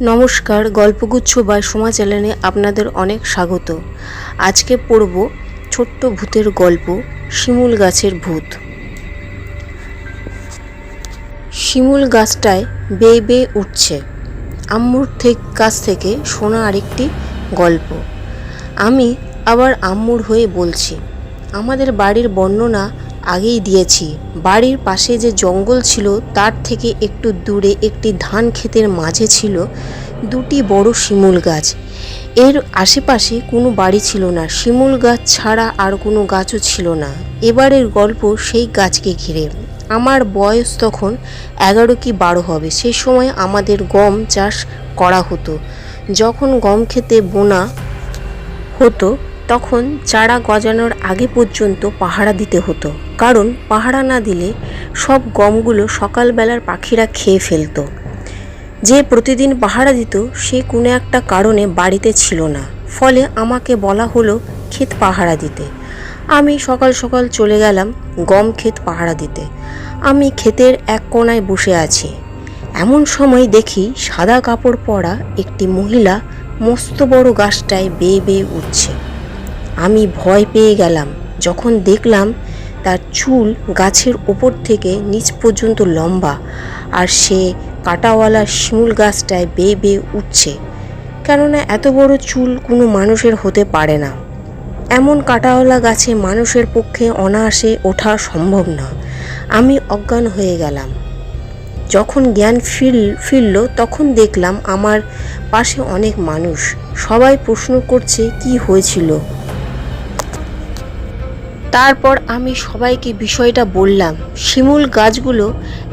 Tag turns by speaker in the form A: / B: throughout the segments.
A: নমস্কার, গল্পগুচ্ছ বা সোমা চ্যানেলে আপনাদের অনেক স্বাগত। আজকে পড়ব ছোট্ট ভূতের গল্প, শিমুল গাছের ভূত। শিমুল গাছটায় বেয়ে বেয়ে উঠছে। আম্মুর থেক, কাছ থেকে শোনা আরেকটি গল্প। আমি আবার আম্মুর হয়ে বলছি, আমাদের বাড়ির বর্ণনা আগেই দিয়েছি। বাড়ির পাশে যে জঙ্গল ছিল, তার থেকে একটু দূরে একটি ধান ক্ষেতের মাঝে ছিল দুটি বড় শিমুল গাছ। এর আশেপাশে কোনো বাড়ি ছিল না, শিমুল গাছ ছাড়া আর কোনো গাছও ছিল না। এবারের গল্প সেই গাছকে ঘিরে। আমার বয়স তখন এগারো কি বারো হবে সেই সময় আমাদের গম চাষ করা হতো। যখন গম খেতে বোনা হতো তখন চারা গজানোর আগে পর্যন্ত পাহারা দিতে হতো। কারণ পাহারা না দিলে সব গমগুলো সকালবেলার পাখিরা খেয়ে ফেলতো। যে প্রতিদিন পাহারা দিত, সে কোনো একটা কারণে বাড়িতে ছিল না। ফলে আমাকে বলা হলো ক্ষেত পাহারা দিতে। আমি সকাল সকাল চলে গেলাম গম ক্ষেত পাহারা দিতে। আমি ক্ষেতের এক কোণায় বসে আছি। এমন সময় দেখি সাদা কাপড় পরা একটি মহিলা মস্ত বড় গাছটায় বেয়ে বেয়ে উঠছে। আমি ভয় পেয়ে গেলাম। যখন দেখলাম তার চুল গাছের ওপর থেকে নিচ পর্যন্ত লম্বা আর সে কাটাওয়ালা শিমুল গাছটায় বেয়ে বেয়ে উঠছে। কেননা এত বড় চুল কোনো মানুষের হতে পারে না। এমন কাটাওয়ালা গাছে মানুষের পক্ষে অনায়াসে ওঠা সম্ভব না। আমি অজ্ঞান হয়ে গেলাম। যখন জ্ঞান ফির ফিরল তখন দেখলাম আমার পাশে অনেক মানুষ। সবাই প্রশ্ন করছে, কি হয়েছিল? তারপর আমি সবাইকে বিষয়টা বললাম। শিমুল গাছগুলো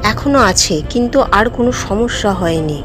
A: এখনও আছে কিন্তু আর কোনো সমস্যা হয়নি।